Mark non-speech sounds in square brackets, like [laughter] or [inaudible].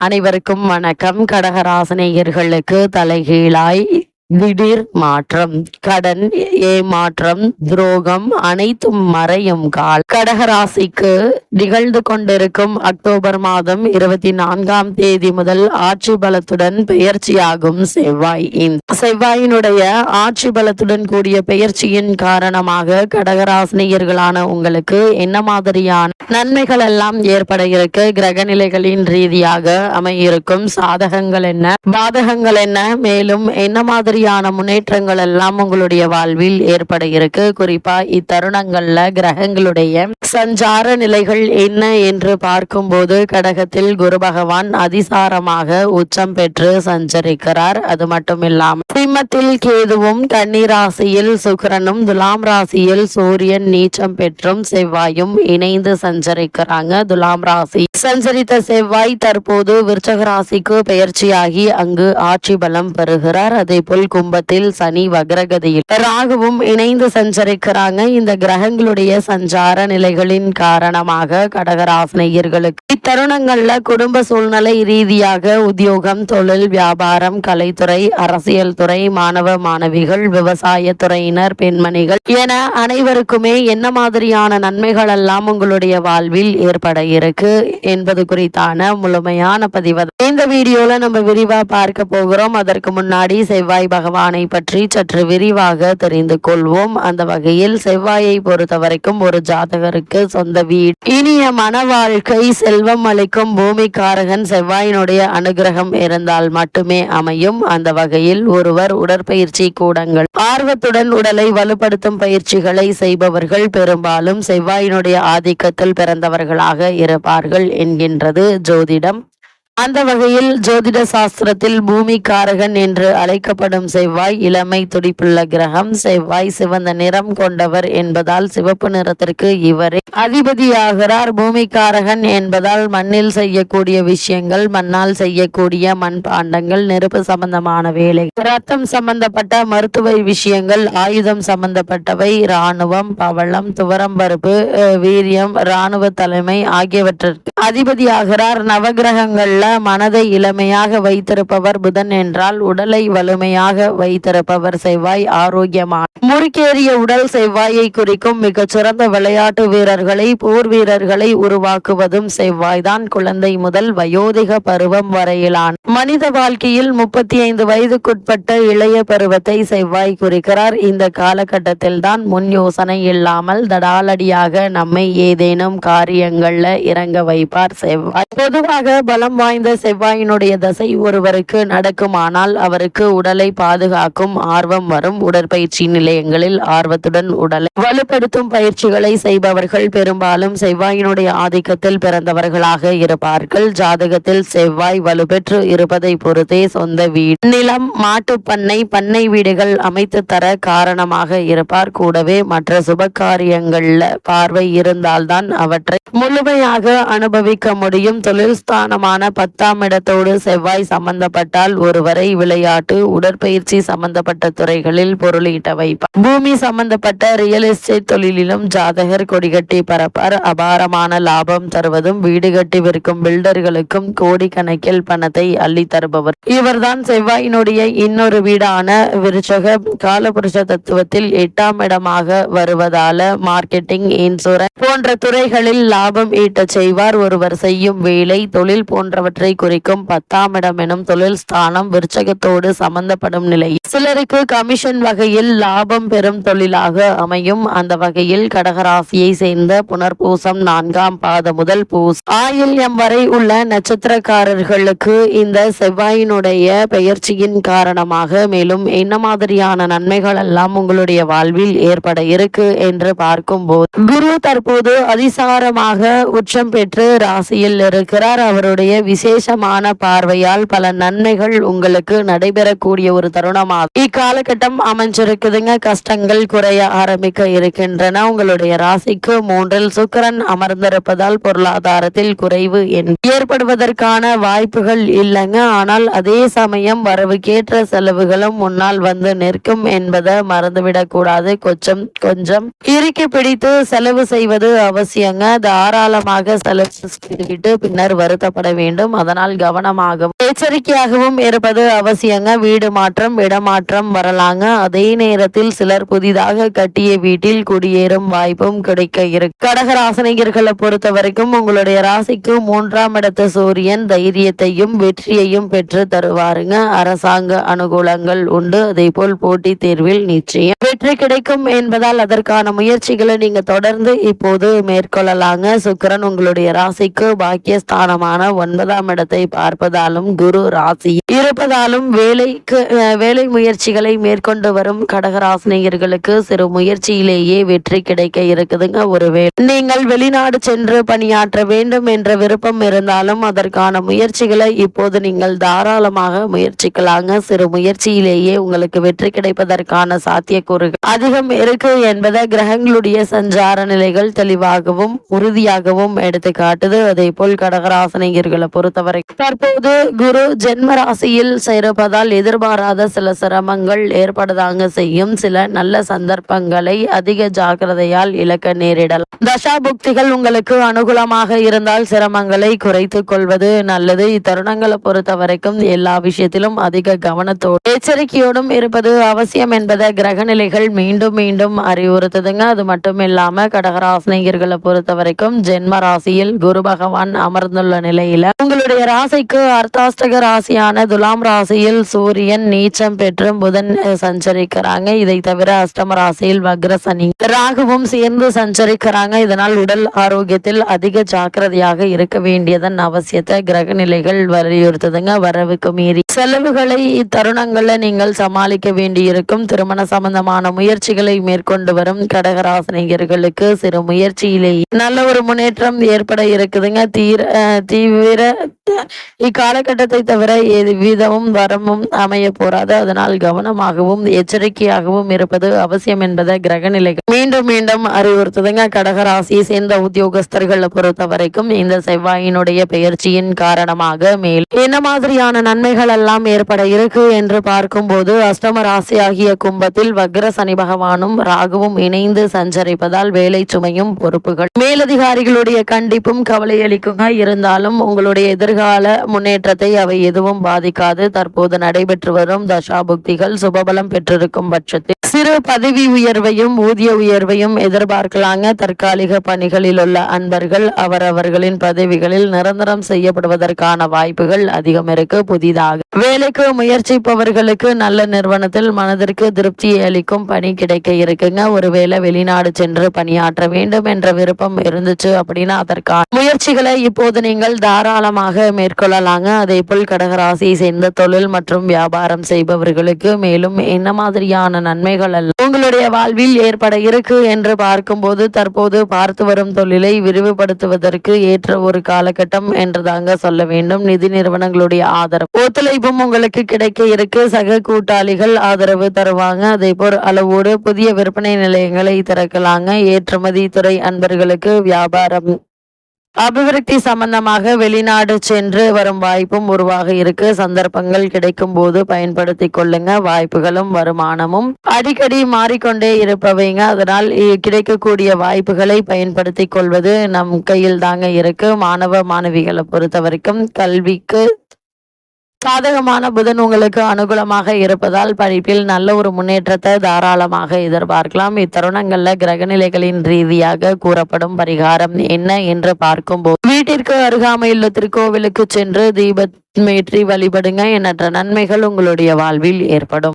அனைவருக்கும் வணக்கம். கடகராசனேயர்களுக்கு தலைகீழாய் திடீர் மாற்றம் கடன் ஏமாற்றம் துரோகம் அனைத்தும் மறையும் கால் கடகராசிக்கு நிகழ்ந்து கொண்டிருக்கும் அக்டோபர் மாதம் இருபத்தி நான்காம் தேதி முதல் ஆட்சி பலத்துடன் பெயர்ச்சியாகும் செவ்வாய். செவ்வாயினுடைய ஆட்சி பலத்துடன் கூடிய பெயர்ச்சியின் காரணமாக கடகராசினியர்களான உங்களுக்கு என்ன மாதிரியான நன்மைகள் எல்லாம் ஏற்பட இருக்கு? கிரக நிலைகளின் ரீதியாக அமையிருக்கும் சாதகங்கள் என்ன? பாதகங்கள் என்ன? மேலும் என்ன மாதிரி மாதிரியான முன்னேற்றங்கள் எல்லாம் உங்களுடைய வாழ்வில் ஏற்பட இருக்கு. குறிப்பா இத்தருணங்கள்ல கிரகங்களுடைய சஞ்சார நிலைகள் என்ன என்று பார்க்கும்போது கடகத்தில் குரு பகவான் அதிசாரமாக உச்சம் பெற்று சஞ்சரிக்கிறார். அது மட்டும் இல்லாமல் சிம்மத்தில் கேதுவும் கன்னி ராசியில் துலாம் ராசியில் சூரியன் நீச்சம் பெற்றும் செவ்வாயும் இணைந்து சஞ்சரிக்கிறாங்க. துலாம் ராசி சஞ்சரித்த செவ்வாய் தற்போது விருச்சக ராசிக்கு பெயர்ச்சியாகி அங்கு ஆட்சி பலம் பெறுகிறார். அதே போல் கும்பத்தில் சனி வக்ரகதியில் ராகுவும் இணைந்து சஞ்சரிக்கிறாங்க. இந்த கிரகங்களுடைய சஞ்சார நிலைகள் நிலைகளின் காரணமாக கடகராசினியர்களுக்கு இத்தருணங்களில் குடும்ப சூழ்நிலை ரீதியாக உத்தியோகம் தொழில் வியாபாரம் கலைத்துறை அரசியல் துறை மாணவ மாணவிகள் விவசாய துறையினர் பெண்மணிகள் என அனைவருக்குமே என்ன மாதிரியான நன்மைகள் எல்லாம் உங்களுடைய வாழ்வில் ஏற்பட இருக்கு என்பது குறித்தான முழுமையான பதிவு. இந்த வீடியோல நம்ம விரிவா பார்க்க போகிறோம். அதற்கு முன்னாடி செவ்வாய் பகவானை பற்றி சற்று விரிவாக தெரிந்து கொள்வோம். அந்த வகையில் செவ்வாயை பொறுத்த வரைக்கும் ஒரு ஜாதகருக்கு சொந்த வீடு. இனிய மன வாழ்க்கை செல்வ செல்வம் அளிக்கும் பூமிக்காரகன் செவ்வாயினுடைய அனுகிரகம் இருந்தால் மட்டுமே அமையும். அந்த வகையில் ஒருவர் உடற்பயிற்சி கூடங்கள் ஆர்வத்துடன் உடலை வலுப்படுத்தும் பயிற்சிகளை செய்பவர்கள் பெரும்பாலும் செவ்வாயினுடைய ஆதிக்கத்தில் பிறந்தவர்களாக இருப்பார்கள் என்கின்றது ஜோதிடம். அந்த வகையில் ஜோதிட சாஸ்திரத்தில் பூமிக்காரகன் என்று அழைக்கப்படும் செவ்வாய் இளமை துடிப்புள்ள கிரகம். செவ்வாய் சிவந்த நிறம் கொண்டவர் என்பதால் சிவப்பு நிறத்திற்கு இவரே அதிபதியாகிறார். பூமிக்காரகன் என்பதால் மண்ணில் செய்யக்கூடிய விஷயங்கள் மண்ணால் செய்யக்கூடிய மண் பாண்டங்கள் நெருப்பு சம்பந்தமான வேலை ரத்தம் சம்பந்தப்பட்ட மருத்துவ விஷயங்கள் ஆயுதம் சம்பந்தப்பட்டவை இராணுவம் பவளம் துவரம்பருப்பு வீரியம் இராணுவ தலைமை ஆகியவற்றிற்கு அதிபதியாகிறார். நவகிரகங்கள்ல மனதை இளமையாக வைத்திருப்பவர் புதன் என்றால் உடலை வலிமையாக வைத்திருப்பவர் செவ்வாய் ஆரோக்கியமான முறுக்கேறிய உடல் செவ்வாயை குறிக்கும் மிகச் சிறந்த விளையாட்டு வீரர்களை போர் வீரர்களை உருவாக்குவதும் செவ்வாய்தான் குழந்தை முதல் வயோதிக பருவம் வரையிலான. மனித வாழ்க்கையில் முப்பத்தி ஐந்து வயதுக்குட்பட்ட இளைய பருவத்தை செவ்வாய் குறிக்கிறார். இந்த காலகட்டத்தில் தான் முன் யோசனை இல்லாமல் தடாலடியாக நம்மை ஏதேனும் காரியங்கள்ல இறங்க வைப்பார் செவ்வாய். பொதுவாக பலம் வாய்ந்த செவ்வாயினுடைய தசை ஒருவருக்கு நடக்குமானால் அவருக்கு உடலை பாதுகாக்கும் ஆர்வம் வரும். உடற்பயிற்சி நிலையங்களில் ஆர்வத்துடன் உடலை வலுப்படுத்தும் பயிற்சிகளை செய்பவர்கள் பெரும்பாலும் செவ்வாயினுடைய ஆதிக்கத்தில் பிறந்தவர்களாக இருப்பார்கள். ஜாதகத்தில் செவ்வாய் வலுப்பெற்று இருப்பதை பொறுத்தே சொந்த வீடு நிலம் மாட்டுப் பண்ணை பண்ணை வீடுகள் அமைத்து தர காரணமாக இருப்பார். கூடவே மற்ற சுப காரியங்கள்ல பார்வை இருந்தால்தான் அவற்றை முழுமையாக அனுபவிக்க முடியும். தொழில் ஸ்தானமான பத்தாம் இடத்தோடு செவ்வாய் சம்பந்தப்பட்டால் ஒருவரை விளையாட்டு உடற்பயிற்சி சம்பந்தப்பட்ட துறைகளில் பொருளீட்ட வைப்பார். பூமி சம்பந்தப்பட்ட ரியல் எஸ்டேட் தொழிலிலும் ஜாதகர் கொடிகட்டி பரப்பார் அபாரமான லாபம் தருவதும் வீடு கட்டி விற்கும் பில்டர்களுக்கும் கோடிக்கணக்கில் பணத்தை அள்ளி தருபவர். இவர்தான் செவ்வாயினுடைய இன்னொரு வீடான விருச்சக காலபுருஷ தத்துவத்தில் எட்டாம் இடமாக வருவதால மார்க்கெட்டிங் இன்சூரன்ஸ் போன்ற துறைகளில் லாபம் ஈட்ட செய்வார். ஒருவர் செய்யும் வேலை தொழில் போன்றவற்றை குறிக்கும் பத்தாம் இடம் எனும் தொழில் ஸ்தானம் விருச்சகத்தோடு சம்பந்தப்படும் நிலை. சிலருக்கு கமிஷன் வகையில் லாபம் பெறும் தொழிலாக அமையும். அந்த வகையில் கடகராசியை சேர்ந்த புனர்பூசம் நான்காம் பாத முதல் பூஸ் ஆயில்யம் வரை உள்ள நட்சத்திரக்காரர்களுக்கு இந்த செவ்வாயினுடைய பெயர்ச்சியின் காரணமாக மேலும் என்ன மாதிரியான நன்மைகள் எல்லாம் உங்களுடைய வாழ்வில் ஏற்பட இருக்கு என்று பார்க்கும் போது குரு தற்போது அதிசாரமாக உச்சம் பெற்று ராசியில் இருக்கிறார். அவருடைய விசேஷமான பார்வையால் பல நன்மைகள் உங்களுக்கு நடைபெறக்கூடிய ஒரு தருணமாகும். இக்காலகட்டம் அமைஞ்சிருக்குதுங்க. கஷ்டங்கள் குறைய ஆரம்பிக்க இருக்கின்றன. உங்களுடைய ராசிக்கு மூன்றில் சுக்கிரன் அமர்ந்திருப்பதால் பொருளாதாரத்தில் குறைவு என்- ஏற்படுவதற்கான வாய்ப்புகள் இல்லைங்க. ஆனால் அதே சமயம் வரவுக்கேற்ற செலவுகளும் முன்னால் வந்து நிற்கும் என்பதை மறந்துவிடக் கூடாது கொஞ்சம் கொஞ்சம் இறுக்கி பிடித்து செலவு செய்வது அவசியங்க. தாராளமாக செலவு செய்துவிட்டு பின்னர் வருத்தப்பட வேண்டும். வேண்டும் அதனால் கவனமாகவும் எச்சரிக்கையாகவும் இருப்பது அவசியங்க. வீடு மாற்றம் இடமாற்றம் வரலாங்க. அதே நேரத்தில் சிலர் புதிதாக கட்டிய வீட்டில் குடியேறும் வாய்ப்பும் கிடைக்க இருக்கு. கடகராசனிகர்களை பொறுத்த வரைக்கும் உங்களுடைய ராசிக்கு மூன்றாம் இடத்த சூரியன் தைரியத்தையும் வெற்றியையும் பெற்று தருவாருங்க. அரசாங்க அனுகூலங்கள் உண்டு. அதே போல் போட்டித் தேர்வில் நிச்சயம் வெற்றி கிடைக்கும் என்பதால் அதற்கான முயற்சிகளை நீங்க தொடர்ந்து இப்போது மேற்கொள்ளலாங்க. சுக்கிரன் உங்களுடைய ராசிக்கு பாக்கியஸ்தானமான ஒன்பதாம் இரண்டாம் இடத்தை பார்ப்பதாலும் குரு ராசி இருப்பதாலும் வேலைக்கு வேலை முயற்சிகளை மேற்கொண்டு வரும் கடகராசினியர்களுக்கு சிறு முயற்சியிலேயே வெற்றி கிடைக்க இருக்குதுங்க ஒருவேளை நீங்கள் வெளிநாடு சென்று பணியாற்ற வேண்டும் என்ற விருப்பம் இருந்தாலும் அதற்கான முயற்சிகளை இப்போது நீங்கள் தாராளமாக முயற்சிக்கலாங்க. சிறு முயற்சியிலேயே உங்களுக்கு வெற்றி கிடைப்பதற்கான சாத்தியக்கூறுகள் அதிகம் இருக்கு என்பதை கிரகங்களுடைய சஞ்சார நிலைகள் தெளிவாகவும் உறுதியாகவும் எடுத்து காட்டுது அதே போல் கடகராசனிகர்களை பொறுத்தவரை. தற்போது குரு ஜென்ம ராசியில் சேர்ப்பதால் எதிர்பாராத சில சிரமங்கள் ஏற்படுதாங்க செய்யும். சில நல்ல சந்தர்ப்பங்களை அதிக ஜாக்கிரதையால் இழக்க நேரிடலாம். தசா புக்திகள் உங்களுக்கு அனுகூலமாக இருந்தால் சிரமங்களை குறைத்துக் கொள்வது நல்லது. இத்தருணங்களை பொறுத்த வரைக்கும் எல்லா விஷயத்திலும் அதிக கவனத்தோடு எச்சரிக்கையோடும் இருப்பது அவசியம் என்பதை கிரகநிலைகள் மீண்டும் மீண்டும் அறிவுறுத்துதுங்க. அது மட்டும் இல்லாம கடகராசினியர்களை பொறுத்த வரைக்கும் ஜென்ம ராசியில் குரு பகவான் அமர்ந்துள்ள நிலையில உங்களுக்கு உங்களுடைய ராசிக்கு அர்த்தாஷ்டக ராசியான துலாம் ராசியில் சூரியன் நீச்சம் பெற்று புதன் சஞ்சரிக்கிறாங்க. இதை தவிர அஷ்டம ராசியில் வக்ர சனி. ராகுவும் சேர்ந்து சஞ்சரிக்கிறாங்க. இதனால் உடல் ஆரோக்கியத்தில் அதிக ஜாக்கிரதையாக இருக்க வேண்டியதன் அவசியத்தை கிரக நிலைகள் வலியுறுத்துதுங்க. வரவுக்கு மீறி. செலவுகளை இத்தருணங்கள்ல நீங்கள் சமாளிக்க வேண்டியிருக்கும். திருமண சம்பந்தமான முயற்சிகளை மேற்கொண்டு வரும் கடகராசனிகர்களுக்கு சிறு முயற்சியிலேயே நல்ல ஒரு முன்னேற்றம் ஏற்பட இருக்குதுங்க. தீர தீவிர [laughs] இக்காலகட்டத்தை தவிர எவ்விதமும் வரமும் அமைய போறாது. அதனால் கவனமாகவும் எச்சரிக்கையாகவும் இருப்பது அவசியம் என்பதை கிரகநிலைகள் மீண்டும் மீண்டும் அறிவுறுத்துதுங்க. கடகராசியை சேர்ந்த உத்தியோகஸ்தர்களை பொறுத்த வரைக்கும் இந்த செவ்வாயினுடைய பெயர்ச்சியின் காரணமாக மேல் என்ன மாதிரியான நன்மைகள் எல்லாம் ஏற்பட இருக்கு என்று பார்க்கும்போது அஷ்டம ராசி ஆகிய கும்பத்தில் வக்ர சனி பகவானும் ராகுவும் இணைந்து சஞ்சரிப்பதால் வேலை சுமையும் பொறுப்புகள் மேலதிகாரிகளுடைய கண்டிப்பும் கவலை அளிக்குங்க. இருந்தாலும் உங்களுடைய எதிர்கால முன்னேற்றத்தை அவை எதுவும் பாதிக்காது. தற்போது நடைபெற்று வரும் தசாபுக்திகள் சுபபலம் பெற்றிருக்கும் பட்சத்தில் சிறு பதவி உயர்வையும் ஊதிய உயர்வையும் எதிர்பார்க்கலாங்க. தற்காலிக பணிகளில் உள்ள அன்பர்கள் அவரவர்களின் பதவிகளில் நிரந்தரம் செய்யப்படுவதற்கான வாய்ப்புகள் அதிகம் இருக்கு புதிதாக. வேலைக்கு முயற்சிப்பவர்களுக்கு நல்ல நிறுவனத்தில் மனதிற்கு திருப்தியை அளிக்கும் பணி கிடைக்க இருக்குங்க. ஒருவேளை வெளிநாடு சென்று பணியாற்ற வேண்டும் என்ற விருப்பம் இருந்துச்சு அப்படின்னா அதற்கான முயற்சிகளை இப்போது நீங்கள் தாராளமாக மேற்கொள்ளலாங்க. அதே போல் கடகராசியை சேர்ந்த தொழில் மற்றும் வியாபாரம் செய்பவர்களுக்கு மேலும் என்ன மாதிரியான நன்மைகள் அல்ல. உங்களுடைய வாழ்வில் ஏற்பட இருக்கு என்று பார்க்கும்போது தற்போது பார்த்து வரும் தொழிலை விரிவுபடுத்துவதற்கு ஏற்ற ஒரு காலகட்டம் என்றுதாங்க சொல்ல வேண்டும். நிதி நிறுவனங்களுடைய ஆதரவு. ஒத்துழைப்பும் உங்களுக்கு கிடைக்க இருக்கு. சக கூட்டாளிகள் ஆதரவு தருவாங்க. அதே போல் அளவோடு புதிய விற்பனை நிலையங்களை திறக்கலாங்க. ஏற்றுமதி துறை அன்பர்களுக்கு வியாபாரம் அபிவிருத்தி சம்பந்தமாக வெளிநாடு சென்று வரும் வாய்ப்பும் உருவாக இருக்கு. சந்தர்ப்பங்கள் கிடைக்கும் போது பயன்படுத்தி கொள்ளுங்க. வாய்ப்புகளும் வருமானமும் அடிக்கடி மாறிக்கொண்டே இருப்பவைங்க. அதனால் கிடைக்கக்கூடிய வாய்ப்புகளை பயன்படுத்தி கொள்வது நம் கையில் தாங்க இருக்கு. மாணவ மாணவிகளை பொறுத்த வரைக்கும் கல்விக்கு சாதகமான புதன் உங்களுக்கு அனுகூலமாக இருப்பதால் படிப்பில் நல்ல ஒரு முன்னேற்றத்தை தாராளமாக எதிர்பார்க்கலாம். இத்தருணங்கள்ல கிரகநிலைகளின் ரீதியாக கூறப்படும் பரிகாரம் என்ன என்று பார்க்கும்போது வீட்டிற்கு அருகாமையுள்ள திருக்கோவிலுக்கு சென்று தீபமேற்றி வழிபடுங்க. எண்ணற்ற நன்மைகள் உங்களுடைய வாழ்வில் ஏற்படும்.